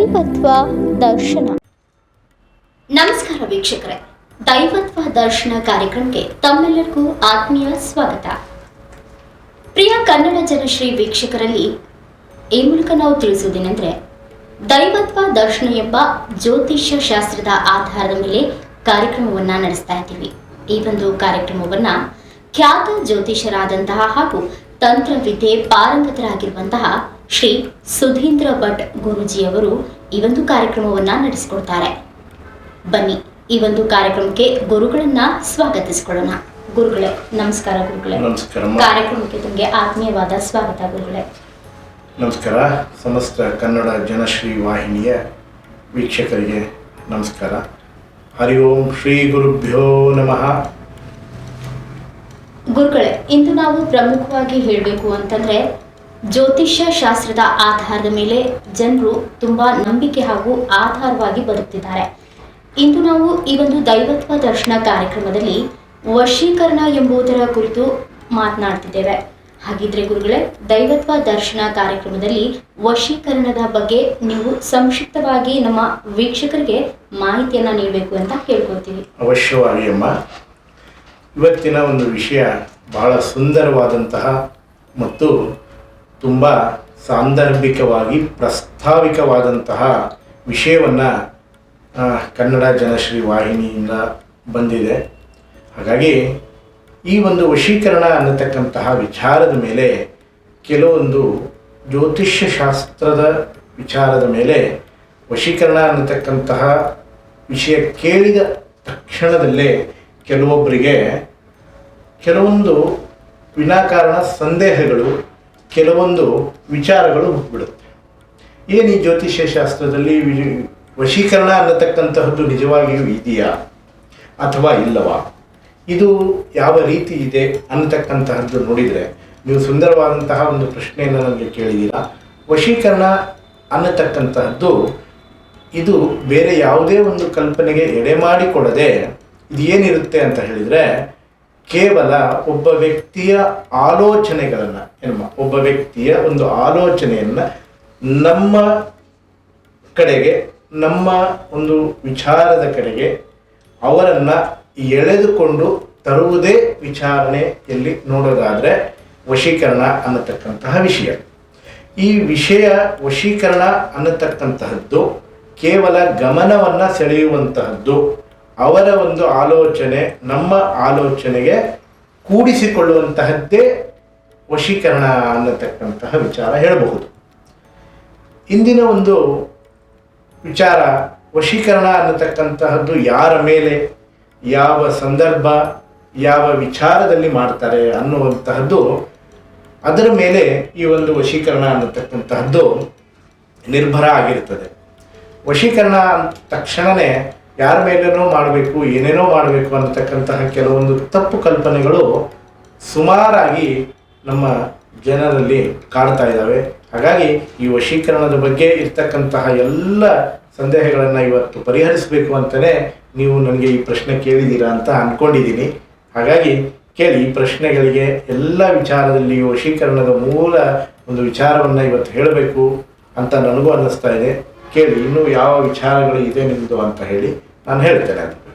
ದೈವತ್ವ ದರ್ಶನ. ನಮಸ್ಕಾರ ವೀಕ್ಷಕರೇ. ದೈವತ್ವ ದರ್ಶನ ಕಾರ್ಯಕ್ರಮಕ್ಕೆ ತಮ್ಮೆಲ್ಲರಿಗೂ ಆತ್ಮೀಯ ಸ್ವಾಗತ. ಪ್ರಿಯ ಕನ್ನಡ ಜನಶ್ರೀ ವೀಕ್ಷಕರಲ್ಲಿ ಈ ಮೂಲಕ ನಾವು ತಿಳಿಸುವುದೇನೆಂದರೆ, ದೈವತ್ವ ದರ್ಶನ ಎಂಬ ಜ್ಯೋತಿಷ್ಯ ಶಾಸ್ತ್ರದ ಆಧಾರದ ಮೇಲೆ ಕಾರ್ಯಕ್ರಮವನ್ನ ನಡೆಸ್ತಾ ಇದ್ದೀವಿ. ಈ ಒಂದು ಕಾರ್ಯಕ್ರಮವನ್ನ ಖ್ಯಾತ ಜ್ಯೋತಿಷರಾದಂತಹ ಹಾಗೂ ತಂತ್ರವಿದ್ಯೆ ಪಾರಂಗತರಾಗಿರುವಂತಹ ಶ್ರೀ ಸುಧೀಂದ್ರ ಭಟ್ ಗುರೂಜಿಯವರು ಈ ಒಂದು ಕಾರ್ಯಕ್ರಮವನ್ನು ನಡೆಸಿಕೊಡ್ತಾರೆ. ಬನ್ನಿ ಈ ಒಂದು ಕಾರ್ಯಕ್ರಮಕ್ಕೆ ಗುರುಗಳನ್ನ ಸ್ವಾಗತಿಸಿಕೊಳ್ಳೋಣ. ಗುರುಗಳೇ ನಮಸ್ಕಾರ ಗುರುಗಳೇ. ನಮಸ್ಕಾರ ಕಾರ್ಯಕ್ರಮಕ್ಕೆ ತಮಗೆ ಆತ್ಮೀಯವಾದ ಸ್ವಾಗತ ಗುರುಗಳೇ. ನಮಸ್ಕಾರ. ಸಮಸ್ತ ಕನ್ನಡ ಜನಶ್ರೀ ವಾಹಿನಿಯ ವೀಕ್ಷಕರಿಗೆ ನಮಸ್ಕಾರ. ಹರಿ ಓಂ ಶ್ರೀ ಗುರುಭ್ಯೋ ನಮಃ. ಗುರುಗಳೇ ಇಂದು ನಾವು ಪ್ರಮುಖವಾಗಿ ಹೇಳಬೇಕು ಅಂತಂದ್ರೆ ಜ್ಯೋತಿಷ್ಯ ಶಾಸ್ತ್ರದ ಆಧಾರದ ಮೇಲೆ ಜನರು ತುಂಬಾ ನಂಬಿಕೆ ಹಾಗೂ ಆಧಾರವಾಗಿ ಬರುತ್ತಿದ್ದಾರೆ ಇಂದು ನಾವು ಈ ಒಂದು ದೈವತ್ವ ದರ್ಶನ ಕಾರ್ಯಕ್ರಮದಲ್ಲಿ ವಶೀಕರಣ ಎಂಬುದರ ಕುರಿತು ಮಾತನಾಡ್ತಿದ್ದೇವೆ. ಹಾಗಿದ್ರೆ ಗುರುಗಳೇ, ದೈವತ್ವ ದರ್ಶನ ಕಾರ್ಯಕ್ರಮದಲ್ಲಿ ವಶೀಕರಣದ ಬಗ್ಗೆ ನೀವು ಸಂಕ್ಷಿಪ್ತವಾಗಿ ನಮ್ಮ ವೀಕ್ಷಕರಿಗೆ ಮಾಹಿತಿಯನ್ನ ನೀಡಬೇಕು ಅಂತ ಹೇಳ್ಕೊತೀವಿ ಅವಶ್ಯವಾಗಿ ಅಮ್ಮ, ಇವತ್ತಿನ ಒಂದು ವಿಷಯ ಬಹಳ ಸುಂದರವಾದಂತಹ ಮತ್ತು ತುಂಬ ಸಾಂದರ್ಭಿಕವಾಗಿ ಪ್ರಸ್ತಾವಿಕವಾದಂತಹ ವಿಷಯವನ್ನು ಕನ್ನಡ ಜನಶ್ರೀ ವಾಹಿನಿಯಿಂದ ಬಂದಿದೆ. ಹಾಗಾಗಿ ಈ ಒಂದು ವಶೀಕರಣ ಅನ್ನತಕ್ಕಂತಹ ವಿಚಾರದ ಮೇಲೆ ಕೆಲವೊಂದು ಜ್ಯೋತಿಷ್ಯ ಶಾಸ್ತ್ರದ ವಿಚಾರದ ಮೇಲೆ ವಶೀಕರಣ ಅನ್ನತಕ್ಕಂತಹ ವಿಷಯ ಕೇಳಿದ ತಕ್ಷಣದಲ್ಲೇ ಕೆಲವೊಬ್ಬರಿಗೆ ಕೆಲವೊಂದು ವಿನಾಕಾರಣ ಸಂದೇಹಗಳು ಕೆಲವೊಂದು ವಿಚಾರಗಳು ಹುಟ್ಟುಬಿಡುತ್ತೆ ಏನು ಈ ಜ್ಯೋತಿಷ್ಯ ಶಾಸ್ತ್ರದಲ್ಲಿ ವಶೀಕರಣ ಅನ್ನತಕ್ಕಂತಹದ್ದು ನಿಜವಾಗಿಯೂ ಇದೆಯಾ? ಅಥವಾ ಇಲ್ಲವಾ? ಇದು ಯಾವ ರೀತಿ ಇದೆ ಅನ್ನತಕ್ಕಂತಹದ್ದು ನೋಡಿದರೆ ನೀವು ಸುಂದರವಾದಂತಹ ಒಂದು ಪ್ರಶ್ನೆಯನ್ನು ನನಗೆ ಕೇಳಿದ್ದೀರಾ? ವಶೀಕರಣ ಅನ್ನತಕ್ಕಂತಹದ್ದು ಇದು ಬೇರೆ ಯಾವುದೇ ಒಂದು ಕಲ್ಪನೆಗೆ ಎಡೆ ಮಾಡಿಕೊಡದೆ ಇದು ಏನಿರುತ್ತೆ ಅಂತ ಹೇಳಿದರೆ ಕೇವಲ ಒಬ್ಬ ವ್ಯಕ್ತಿಯ ಆಲೋಚನೆಗಳನ್ನು ಏನಮ್ಮ ಒಬ್ಬ ವ್ಯಕ್ತಿಯ ಒಂದು ಆಲೋಚನೆಯನ್ನು ನಮ್ಮ ಕಡೆಗೆ, ನಮ್ಮ ಒಂದು ವಿಚಾರದ ಕಡೆಗೆ ಅವರನ್ನು ಎಳೆದುಕೊಂಡು ತರುವುದೇ ವಿಚಾರಣೆಯಲ್ಲಿ ನೋಡೋದಾದರೆ ವಶೀಕರಣ ಅನ್ನತಕ್ಕಂತಹ ವಿಷಯ. ಈ ವಿಷಯ ವಶೀಕರಣ ಅನ್ನತಕ್ಕಂತಹದ್ದು ಕೇವಲ ಗಮನವನ್ನು ಸೆಳೆಯುವಂತಹದ್ದು. ಅವರ ಒಂದು ಆಲೋಚನೆ, ನಮ್ಮ ಆಲೋಚನೆಗೆ ಕೂಡಿಸಿಕೊಳ್ಳುವಂತಹದ್ದೇ ವಶೀಕರಣ ಅನ್ನತಕ್ಕಂತಹ ವಿಚಾರ ಹೇಳಬಹುದು. ಇಂದಿನ ಒಂದು ವಿಚಾರ, ವಶೀಕರಣ ಅನ್ನತಕ್ಕಂತಹದ್ದು ಯಾರ ಮೇಲೆ, ಯಾವ ಸಂದರ್ಭ, ಯಾವ ವಿಚಾರದಲ್ಲಿ ಮಾಡ್ತಾರೆ ಅನ್ನುವಂತಹದ್ದು, ಅದರ ಮೇಲೆ ಈ ಒಂದು ವಶೀಕರಣ ಅನ್ನತಕ್ಕಂತಹದ್ದು ನಿರ್ಭರ ಆಗಿರ್ತದೆ. ವಶೀಕರಣ ಅಂದ ತಕ್ಷಣವೇ ಯಾರ ಮೇಲೇನೋ ಮಾಡಬೇಕು, ಏನೇನೋ ಮಾಡಬೇಕು ಅನ್ನತಕ್ಕಂತಹ ಕೆಲವೊಂದು ತಪ್ಪು ಕಲ್ಪನೆಗಳು ಸುಮಾರಾಗಿ ನಮ್ಮ ಜನರಲ್ಲಿ ಕಾಡ್ತಾ ಇದ್ದಾವೆ. ಹಾಗಾಗಿ ಈ ವಶೀಕರಣದ ಬಗ್ಗೆ ಇರ್ತಕ್ಕಂತಹ ಎಲ್ಲ ಸಂದೇಹಗಳನ್ನು ಇವತ್ತು ಪರಿಹರಿಸಬೇಕು ಅಂತಲೇ ನೀವು ನನಗೆ ಈ ಪ್ರಶ್ನೆ ಕೇಳಿದ್ದೀರಾ ಅಂತ ಅಂದ್ಕೊಂಡಿದ್ದೀನಿ ಹಾಗಾಗಿ ಕೇಳಿ, ಈ ಪ್ರಶ್ನೆಗಳಿಗೆ ಎಲ್ಲ ವಿಚಾರದಲ್ಲಿ ವಶೀಕರಣದ ಮೂಲ ಒಂದು ವಿಚಾರವನ್ನು ಇವತ್ತು ಹೇಳಬೇಕು ಅಂತ ನನಗೂ ಅನ್ನಿಸ್ತಾ ಇದೆ. ಕೇಳಿ, ಇನ್ನೂ ಯಾವ ವಿಚಾರಗಳು ಇದೆ ನಿಮ್ಮದು ಅಂತ ಹೇಳಿ. ನಾನು ಹೇಳ್ತೇನೆ ಅದ್ರ ಬಗ್ಗೆ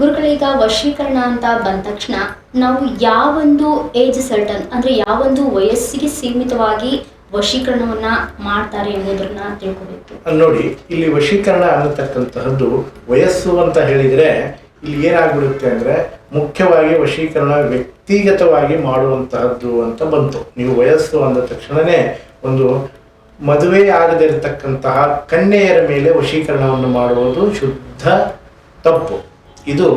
ಗುರುಗಳೀಗ ವಶೀಕರಣ ಅಂತ ಬಂದ ತಕ್ಷಣ ನಾವು ಯಾವೊಂದು ಏಜ್ ಸರ್ಟನ್ ಅಂದ್ರೆ ಯಾವೊಂದು ವಯಸ್ಸಿಗೆ ಸೀಮಿತವಾಗಿ ವಶೀಕರಣವನ್ನ ಮಾಡ್ತಾರೆ ಎಂಬುದನ್ನ ತಿಳ್ಕೋಬೇಕು. ನೋಡಿ ಇಲ್ಲಿ ವಶೀಕರಣ ಅನ್ನತಕ್ಕಂತಹದ್ದು ವಯಸ್ಸು ಅಂತ ಹೇಳಿದ್ರೆ ಇಲ್ಲಿ ಏನಾಗ್ಬಿಡುತ್ತೆ ಅಂದ್ರೆ ಮುಖ್ಯವಾಗಿ ವಶೀಕರಣ ವ್ಯಕ್ತಿಗತವಾಗಿ ಮಾಡುವಂತಹದ್ದು ಅಂತ ಬಂತು. ನೀವು ವಯಸ್ಸು ಅಂದ ತಕ್ಷಣವೇ ಒಂದು ಮದುವೆ ಆಗದಿರತಕ್ಕಂತಹ ಕನ್ಯೆಯರ ಮೇಲೆ ವಶೀಕರಣವನ್ನು ಮಾಡುವುದು ಶುದ್ಧ ತಪ್ಪು. ಇದು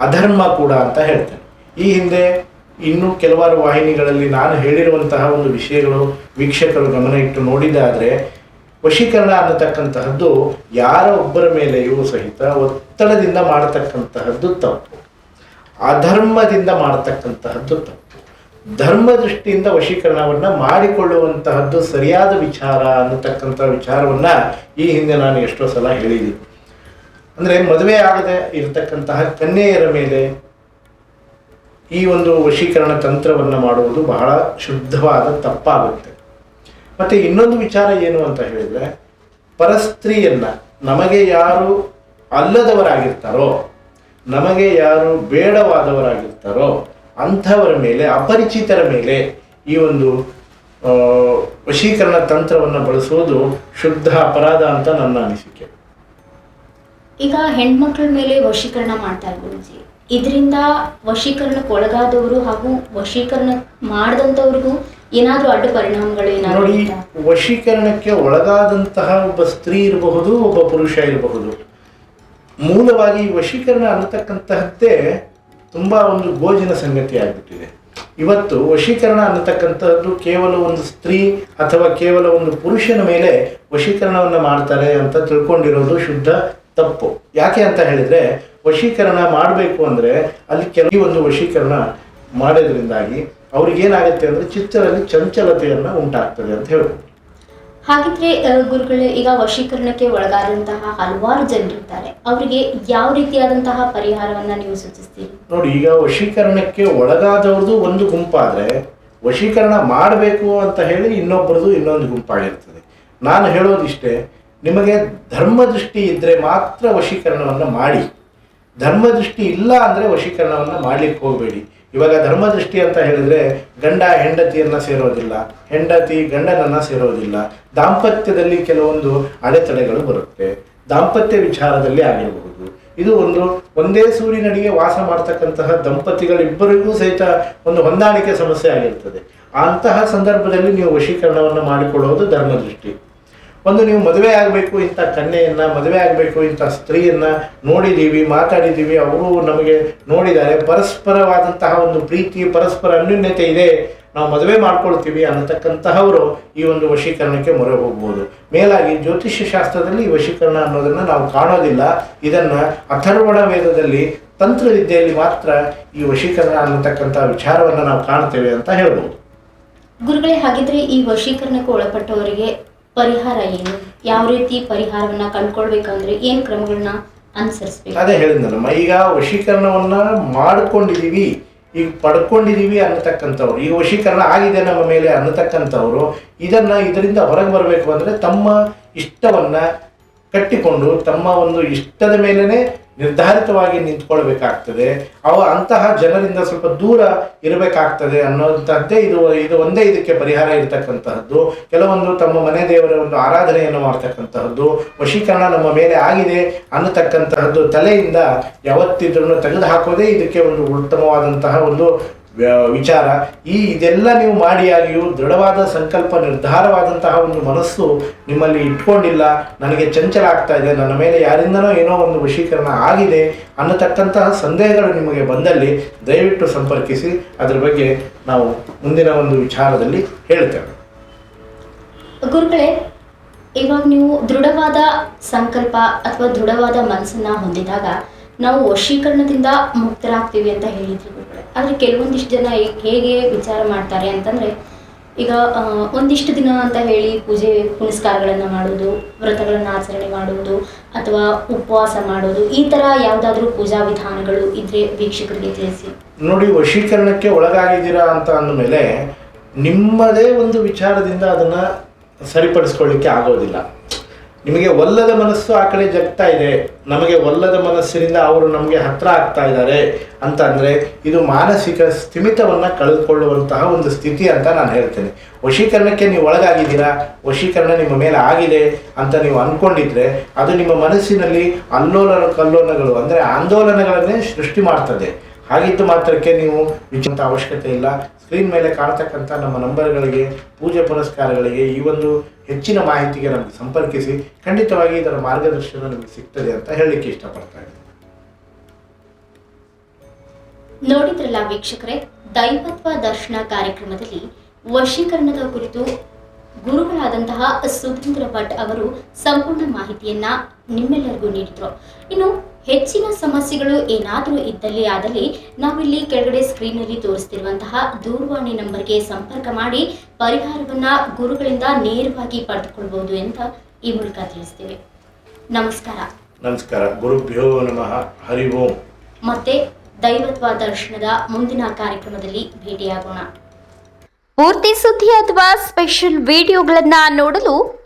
ಅಧರ್ಮ ಕೂಡ ಅಂತ ಹೇಳ್ತೇನೆ. ಈ ಹಿಂದೆ ಇನ್ನೂ ಕೆಲವಾರು ವಾಹಿನಿಗಳಲ್ಲಿ ನಾನು ಹೇಳಿರುವಂತಹ ಒಂದು ವಿಷಯಗಳು ವೀಕ್ಷಕರು ಗಮನ ಇಟ್ಟು ನೋಡಿದ್ದಾದರೆ, ವಶೀಕರಣ ಅನ್ನತಕ್ಕಂತಹದ್ದು ಯಾರ ಒಬ್ಬರ ಮೇಲೆಯೂ ಸಹಿತ ಒತ್ತಡದಿಂದ ಮಾಡತಕ್ಕಂತಹದ್ದು ತಪ್ಪು. ಅಧರ್ಮದಿಂದ ಮಾಡತಕ್ಕಂತಹದ್ದು ತಪ್ಪು. ಧರ್ಮ ದೃಷ್ಟಿಯಿಂದ ವಶೀಕರಣವನ್ನು ಮಾಡಿಕೊಳ್ಳುವಂತಹದ್ದು ಸರಿಯಾದ ವಿಚಾರ ಅನ್ನತಕ್ಕಂಥ ವಿಚಾರವನ್ನ ಈ ಹಿಂದೆ ನಾನು ಎಷ್ಟೋ ಸಲ ಹೇಳಿದ್ದೀನಿ. ಅಂದರೆ ಮದುವೆ ಆಗದೆ ಇರತಕ್ಕಂತಹ ಕನ್ಯೆಯರ ಮೇಲೆ ಈ ಒಂದು ವಶೀಕರಣ ತಂತ್ರವನ್ನು ಮಾಡುವುದು ಬಹಳ ಶುದ್ಧವಾದ ತಪ್ಪಾಗುತ್ತೆ. ಮತ್ತು ಇನ್ನೊಂದು ವಿಚಾರ ಏನು ಅಂತ ಹೇಳಿದರೆ, ಪರಸ್ತ್ರೀಯನ್ನ ನಮಗೆ ಯಾರು ಅಲ್ಲದವರಾಗಿರ್ತಾರೋ, ನಮಗೆ ಯಾರು ಬೇಡವಾದವರಾಗಿರ್ತಾರೋ ಅಂಥವರ ಮೇಲೆ ಅಪರಿಚಿತರ ಮೇಲೆ ಈ ಒಂದು ವಶೀಕರಣ ತಂತ್ರವನ್ನು ಬಳಸುವುದು ಶುದ್ಧ ಅಪರಾಧ ಅಂತ ನನ್ನ ಅನಿಸಿಕೆ. ಈಗ ಹೆಣ್ಮಕ್ಳ ಮೇಲೆ ವಶೀಕರಣ ಮಾಡ್ತಾರೆ ಗುರುಜಿ. ಇದರಿಂದ ವಶೀಕರಣಕ್ಕೆ ಒಳಗಾದವರು ಹಾಗೂ ವಶೀಕರಣ ಮಾಡಿದಂಥವ್ರಿಗೂ ಏನಾದರೂ ಅಡ್ಡ ಪರಿಣಾಮಗಳು ಏನಾದ್ರು ನೋಡಿ ವಶೀಕರಣಕ್ಕೆ ಒಳಗಾದಂತಹ ಒಬ್ಬ ಸ್ತ್ರೀ ಇರಬಹುದು ಒಬ್ಬ ಪುರುಷ ಇರಬಹುದು. ಮೂಲವಾಗಿ ವಶೀಕರಣ ಅನ್ನತಕ್ಕಂತಹದ್ದೇ ತುಂಬಾ ಒಂದು ಗೋಜಿನ ಸಂಗತಿ ಆಗಿಬಿಟ್ಟಿದೆ. ಇವತ್ತು ವಶೀಕರಣ ಅನ್ನತಕ್ಕಂಥದ್ದು ಕೇವಲ ಒಂದು ಸ್ತ್ರೀ ಅಥವಾ ಕೇವಲ ಒಂದು ಪುರುಷನ ಮೇಲೆ ವಶೀಕರಣವನ್ನು ಮಾಡ್ತಾರೆ ಅಂತ ತಿಳ್ಕೊಂಡಿರೋದು ಶುದ್ಧ ತಪ್ಪು. ಯಾಕೆ ಅಂತ ಹೇಳಿದ್ರೆ ವಶೀಕರಣ ಮಾಡಬೇಕು ಅಂದ್ರೆ ಅಲ್ಲಿ ಕೆಲವು ಒಂದು ವಶೀಕರಣ ಮಾಡೋದ್ರಿಂದಾಗಿ ಅವ್ರಿಗೇನಾಗುತ್ತೆ ಅಂದ್ರೆ ಚಿತ್ತರಲ್ಲಿ ಚಂಚಲತೆಯನ್ನ ಉಂಟಾಗ್ತದೆ ಅಂತ ಹೇಳ್ಬೋದು. ಹಾಗಿದ್ರೆ ಗುರುಗಳು ಈಗ ವಶೀಕರಣಕ್ಕೆ ಒಳಗಾದಂತಹ ಹಲವಾರು ಜನರಿರ್ತಾರೆ ಅವರಿಗೆ ಯಾವ ರೀತಿಯಾದಂತಹ ಪರಿಹಾರವನ್ನ ನೀವು ಸೂಚಿಸ್ತೀರಿ? ನೋಡಿ, ಈಗ ವಶೀಕರಣಕ್ಕೆ ಒಳಗಾದವ್ರದ್ದು ಒಂದು ಗುಂಪಾದ್ರೆ, ವಶೀಕರಣ ಮಾಡಬೇಕು ಅಂತ ಹೇಳಿ ಇನ್ನೊಬ್ಬರದು ಇನ್ನೊಂದು ಗುಂಪಾಗಿರ್ತದೆ. ನಾನು ಹೇಳೋದಿಷ್ಟೇ, ನಿಮಗೆ ಧರ್ಮದೃಷ್ಟಿ ಇದ್ದರೆ ಮಾತ್ರ ವಶೀಕರಣವನ್ನು ಮಾಡಿ. ಧರ್ಮದೃಷ್ಟಿ ಇಲ್ಲ ಅಂದರೆ ವಶೀಕರಣವನ್ನು ಮಾಡಲಿಕ್ಕೆ ಹೋಗಬೇಡಿ. ಇವಾಗ ಧರ್ಮದೃಷ್ಟಿ ಅಂತ ಹೇಳಿದ್ರೆ ಗಂಡ ಹೆಂಡತಿಯನ್ನ ಸೇರೋದಿಲ್ಲ, ಹೆಂಡತಿ ಗಂಡನನ್ನ ಸೇರೋದಿಲ್ಲ. ದಾಂಪತ್ಯದಲ್ಲಿ ಕೆಲವೊಂದು ಅಡೆತಡೆಗಳು ಬರುತ್ತೆ. ದಾಂಪತ್ಯ ವಿಚಾರದಲ್ಲಿ ಆಗಿರಬಹುದು. ಇದು ಒಂದು, ಒಂದೇ ಸೂರಿನಡಿಗೆ ವಾಸ ಮಾಡ್ತಕ್ಕಂತಹ ದಂಪತಿಗಳಿಬ್ಬರಿಗೂ ಸಹಿತ ಒಂದು ಹೊಂದಾಣಿಕೆ ಸಮಸ್ಯೆ ಆಗಿರ್ತದೆ. ಅಂತಹ ಸಂದರ್ಭದಲ್ಲಿ ನೀವು ವಶೀಕರಣವನ್ನು ಮಾಡಿಕೊಳ್ಳೋದು ಧರ್ಮದೃಷ್ಟಿ. ಒಂದು ನೀವು ಮದುವೆ ಆಗಬೇಕು ಇಂಥ ಕನ್ಯೆಯನ್ನ, ಮದುವೆ ಆಗಬೇಕು ಇಂಥ ಸ್ತ್ರೀಯನ್ನ ನೋಡಿದ್ದೀವಿ ಮಾತಾಡಿದ್ದೀವಿ ಅವರು ನಮಗೆ ನೋಡಿದ್ದಾರೆ. ಪರಸ್ಪರವಾದಂತಹ ಒಂದು ಪ್ರೀತಿ, ಪರಸ್ಪರ ಅನ್ಯೂನ್ಯತೆ ಇದೆ. ನಾವು ಮದುವೆ ಮಾಡ್ಕೊಳ್ತೀವಿ ಅನ್ನತಕ್ಕಂತಹವರು ಈ ಒಂದು ವಶೀಕರಣಕ್ಕೆ ಮೊರೆ ಹೋಗ್ಬೋದು. ಮೇಲಾಗಿ ಜ್ಯೋತಿಷ್ಯ ಶಾಸ್ತ್ರದಲ್ಲಿ ವಶೀಕರಣ ಅನ್ನೋದನ್ನು ನಾವು ಕಾಣೋದಿಲ್ಲ. ಇದನ್ನು ಅಥರ್ವಣ ವೇದದಲ್ಲಿ ತಂತ್ರವಿದ್ಯೆಯಲ್ಲಿ ಮಾತ್ರ ಈ ವಶೀಕರಣ ಅನ್ನತಕ್ಕಂಥ ವಿಚಾರವನ್ನು ನಾವು ಕಾಣ್ತೇವೆ ಅಂತ ಹೇಳ್ಬೋದು. ಗುರುಗಳೇ, ಹಾಗಿದ್ರೆ ಈ ವಶೀಕರಣಕ್ಕೆ ಒಳಪಟ್ಟವರಿಗೆ ಪರಿಹಾರ ಏನು? ಯಾವ ರೀತಿ ಪರಿಹಾರವನ್ನ ಕಂಡ್ಕೊಳ್ಬೇಕಂದ್ರೆ ಏನ್ ಕ್ರಮಗಳನ್ನ ಅನುಸರಿಸ್ಬೇಕು? ಅದೇ ಹೇಳಿದ್ನಲ್ಲಮ್ಮ ಈಗ ವಶೀಕರಣವನ್ನ ಮಾಡ್ಕೊಂಡಿದೀವಿ, ಈಗ ಪಡ್ಕೊಂಡಿದೀವಿ ಅನ್ನತಕ್ಕಂಥವ್ರು. ಈ ವಶೀಕರಣ ಆಗಿದೆ ನಮ್ಮ ಮೇಲೆ ಅನ್ನತಕ್ಕಂಥವ್ರು, ಇದನ್ನ ಇದರಿಂದ ಹೊರಗೆ ಬರಬೇಕು ಅಂದ್ರೆ ತಮ್ಮ ಇಷ್ಟವನ್ನ ಕಟ್ಟಿಕೊಂಡು, ತಮ್ಮ ಒಂದು ಇಷ್ಟದ ಮೇಲೇನೆ ನಿರ್ಧಾರಿತವಾಗಿ ನಿಂತ್ಕೊಳ್ಬೇಕಾಗ್ತದೆ. ಅವ ಅಂತಹ ಜನರಿಂದ ಸ್ವಲ್ಪ ದೂರ ಇರಬೇಕಾಗ್ತದೆ ಅನ್ನೋಂಥದ್ದೇ ಇದು ಇದು ಒಂದೇ ಇದಕ್ಕೆ ಪರಿಹಾರ ಇರತಕ್ಕಂತಹದ್ದು. ಕೆಲವೊಂದು ತಮ್ಮ ಮನೆ ದೇವರ ಒಂದು ಆರಾಧನೆಯನ್ನು ಮಾಡ್ತಕ್ಕಂತಹದ್ದು. ವಶೀಕರಣ ನಮ್ಮ ಮೇಲೆ ಆಗಿದೆ ಅನ್ನತಕ್ಕಂತಹದ್ದು ತಲೆಯಿಂದ ಯಾವತ್ತಿದ್ರೂ ತೆಗೆದು ಹಾಕೋದೇ ಇದಕ್ಕೆ ಒಂದು ಉತ್ತಮವಾದಂತಹ ಒಂದು ವಿಚಾರ. ಈ ಇದೆಲ್ಲ ನೀವು ಮಾಡಿ ಆಗಿಯೂ ದೃಢವಾದ ಸಂಕಲ್ಪ, ನಿರ್ಧಾರವಾದಂತಹ ಒಂದು ಮನಸ್ಸು ನಿಮ್ಮಲ್ಲಿ ಇಟ್ಕೊಂಡಿಲ್ಲ, ನನಗೆ ಚಂಚಲ ಆಗ್ತಾ ಇದೆ, ನನ್ನ ಮೇಲೆ ಯಾರಿಂದನೋ ಏನೋ ಒಂದು ವಶೀಕರಣ ಆಗಿದೆ ಅನ್ನತಕ್ಕಂತಹ ಸಂದೇಹಗಳು ನಿಮಗೆ ಬಂದಲ್ಲಿ ದಯವಿಟ್ಟು ಸಂಪರ್ಕಿಸಿ. ಅದ್ರ ಬಗ್ಗೆ ನಾವು ಮುಂದಿನ ಒಂದು ವಿಚಾರದಲ್ಲಿ ಹೇಳ್ತೇವೆ ಗುರುಗಳೇ, ಇವಾಗ ನೀವು ದೃಢವಾದ ಸಂಕಲ್ಪ ಅಥವಾ ದೃಢವಾದ ಮನಸ್ಸನ್ನ ಹೊಂದಿದಾಗ ನಾವು ವಶೀಕರಣದಿಂದ ಮುಕ್ತರಾಗ್ತೀವಿ ಅಂತ ಹೇಳಿದ್ರು ಆದರೆ ಕೆಲವೊಂದಿಷ್ಟು ಜನ ಹೇಗೆ ವಿಚಾರ ಮಾಡ್ತಾರೆ ಅಂತಂದ್ರೆ, ಈಗ ಒಂದಿಷ್ಟು ದಿನ ಅಂತ ಹೇಳಿ ಪೂಜೆ, ಪುನಸ್ಕಾರಗಳನ್ನು ಮಾಡೋದು ವ್ರತಗಳನ್ನು ಆಚರಣೆ ಮಾಡುವುದು, ಅಥವಾ ಉಪವಾಸ ಮಾಡೋದು ಈ ಥರ ಯಾವುದಾದ್ರೂ ಪೂಜಾ ವಿಧಾನಗಳು ಇದ್ರೆ ವೀಕ್ಷಕರಿಗೆ ತಿಳಿಸಿ. ನೋಡಿ, ವಶೀಕರಣಕ್ಕೆ ಒಳಗಾಗಿದ್ದೀರಾ ಅಂತ ಅಂದಮೇಲೆ, ನಿಮ್ಮದೇ ಒಂದು ವಿಚಾರದಿಂದ ಅದನ್ನ ಸರಿಪಡಿಸ್ಕೊಳ್ಳಿಕ್ಕೆ ಆಗೋದಿಲ್ಲ. ನಿಮಗೆ ಒಲ್ಲದ ಮನಸ್ಸು ಆ ಕಡೆ ಜಗ್ತಾ ಇದೆ. ನಮಗೆ ಒಲ್ಲದ ಮನಸ್ಸಿನಿಂದ ಅವರು ನಮಗೆ ಹತ್ರ ಆಗ್ತಾ ಇದ್ದಾರೆ ಅಂತ ಅಂದ್ರೆ ಇದು ಮಾನಸಿಕ ಸ್ಥಿಮಿತವನ್ನು ಕಳೆದುಕೊಳ್ಳುವಂತಹ ಒಂದು ಸ್ಥಿತಿ ಅಂತ ನಾನು ಹೇಳ್ತೇನೆ. ವಶೀಕರಣಕ್ಕೆ ನೀವು ಒಳಗಾಗಿದ್ದೀರಾ? ವಶೀಕರಣ ನಿಮ್ಮ ಮೇಲೆ ಆಗಿದೆ ಅಂತ ನೀವು ಅನ್ಕೊಂಡಿದ್ರೆ ಅದು ನಿಮ್ಮ ಮನಸ್ಸಿನಲ್ಲಿ ಅಲ್ಲೋಲನ ಕಲ್ಲೋಲಗಳು ಅಂದ್ರೆ ಆಂದೋಲನಗಳನ್ನೇ ಸೃಷ್ಟಿ ಮಾಡ್ತದೆ. ಹಾಗಿದ್ದು ಮಾತ್ರಕ್ಕೆ ನೀವು ವಿಚಿಂತ ಅವಶ್ಯಕತೆ ಇಲ್ಲ. ಸ್ಕ್ರೀನ್ ಮೇಲೆ ಕಾಣತಕ್ಕಂಥ ನಮ್ಮ ನಂಬರ್ಗಳಿಗೆ, ಪೂಜೆ ಪುರಸ್ಕಾರಗಳಿಗೆ ಈ ಒಂದು ಹೆಚ್ಚಿನ ಮಾಹಿತಿಗೆ ನಮಗೆ ಸಂಪರ್ಕಿಸಿ, ಖಂಡಿತವಾಗಿ ಇದರ ಮಾರ್ಗದರ್ಶನ ನಿಮಗೆ ಸಿಗ್ತದೆ ಅಂತ ಹೇಳಲಿಕ್ಕೆ ಇಷ್ಟಪಡ್ತಾ ಇದ್ದೀನಿ. ನೋಡಿದ್ರಲ್ಲ ವೀಕ್ಷಕರೇ, ದೈವತ್ವ ದರ್ಶನ ಕಾರ್ಯಕ್ರಮದಲ್ಲಿ ವಶೀಕರಣದ ಕುರಿತು ಗುರುಗಳಾದಂತಹ ಸುಧೀಂದ್ರ ಭಟ್ ಅವರು ಸಂಪೂರ್ಣ ಮಾಹಿತಿಯನ್ನ ನಿಮ್ಮೆಲ್ಲರಿಗೂ ನೀಡಿದ್ರು. ಇನ್ನು ಹೆಚ್ಚಿನ ಸಮಸ್ಯೆಗಳು ಏನಾದರೂ ಇದ್ದಲ್ಲಿ ಆದಲ್ಲಿ ನಾವಿಲ್ಲಿ ಕೆಳಗಡೆ ಸ್ಕ್ರೀನ್ನಲ್ಲಿ ತೋರಿಸ್ತಿರುವಂತಹ ದೂರವಾಣಿ ನಂಬರ್ಗೆ ಸಂಪರ್ಕ ಮಾಡಿ ಪರಿಹಾರವನ್ನ ಗುರುಗಳಿಂದ ನೇರವಾಗಿ ಪಡೆದುಕೊಳ್ಬಹುದು ಅಂತ ಈ ಮೂಲಕ ತಿಳಿಸ್ತೇವೆ. ನಮಸ್ಕಾರ. ನಮಸ್ಕಾರ. ಗುರುಭ್ಯೋ ನಮಃ. ಹರಿ ಓಂ. ಮತ್ತೆ ದೈವತ್ವ ದರ್ಶನದ ಮುಂದಿನ ಕಾರ್ಯಕ್ರಮದಲ್ಲಿ ಭೇಟಿಯಾಗೋಣ. ಪೂರ್ತಿ ಸುದ್ದಿ ಅಥವಾ ಸ್ಪೆಷಲ್ ವಿಡಿಯೋಗಳನ್ನು ನೋಡಲು